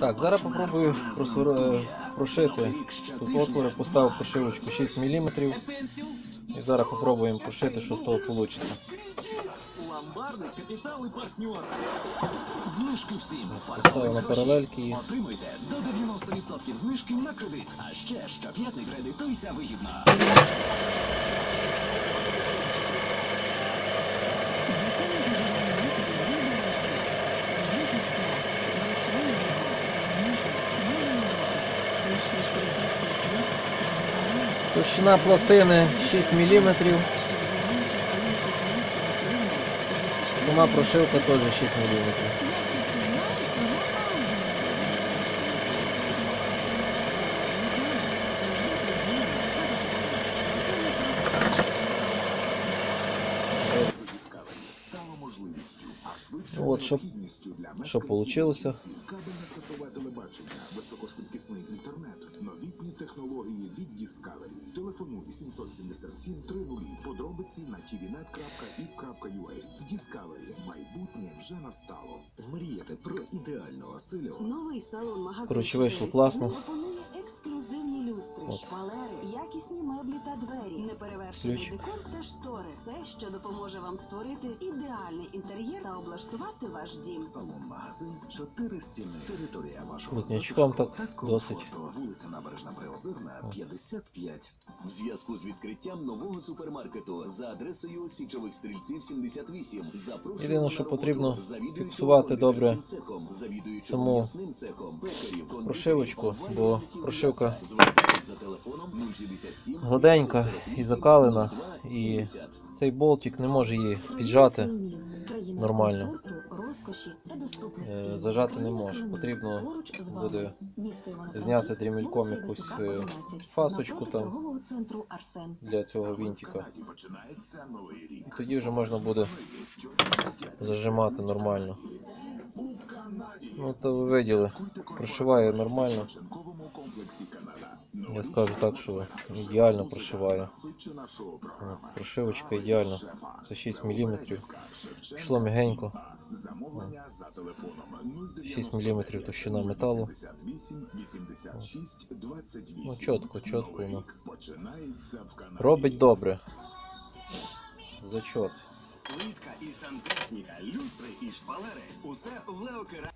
Так, зараз попробую е, прошити. Тут отвори, поставив прошивочку 6 мм. І зараз попробуємо прошити, що з того вийде. Поставив на паралельки Отримуйте до 90% знижки на кредит. А ще щоп'ятний кредитуйся вигідно. Товщина пластини 6 мм. Сама прошивка теж 6 мм. стало можливістю, от, щоб- що телебачення, високошвидкісний інтернет, новітні технології від Discovery. Телефонуй 777 30 Подробиці на tvnet.if.ua. Discovery. Майбутнє вже настало. Мріяти про ідеальну оселю. Новий салон магазин Коротше, вийшло класно. От. шпалери, якісні меблі та двері, неперевершений Ключ. декор та штори. Все, що допоможе вам створити ідеальний інтер'єр та облаштувати ваш дім. Салон магазин, чотири стіни. Територія вашого Плотнячком затишку так та досить. комфорту. Вулиця Набережна Приозерна, 55. В зв'язку з відкриттям нового супермаркету за адресою Січових стрільців 78 запрошуємо Єдине, на що роботу потрібно завідуючого фіксувати добре кондитерським цехом, завідуючого саму м'ясним цехом, пекарів, кондитерів, прошивочку, бо прошивка м'яса. Звертайтесь за телефоном 067 гладенька і закалена, і цей болтик не може її піджати. Нормально. Е, зажати не може. Потрібно буде зняти дрімельком якусь, е, 11, фасочку там. для цього вінтика. І тоді вже можна буде зажимати нормально. Ну то ви виділи, прошиває нормально. Я скажу так, що ідеально прошиває. Прошивочка ідеальна. Це 6 мм. Пішло телефоном 6 мм товщина металу. 78 86 28. Ну, чітко, чітко воно. Робить добре. Зачот. Плитка і сантехніка, люстри і шпалери. Усе в Леокера.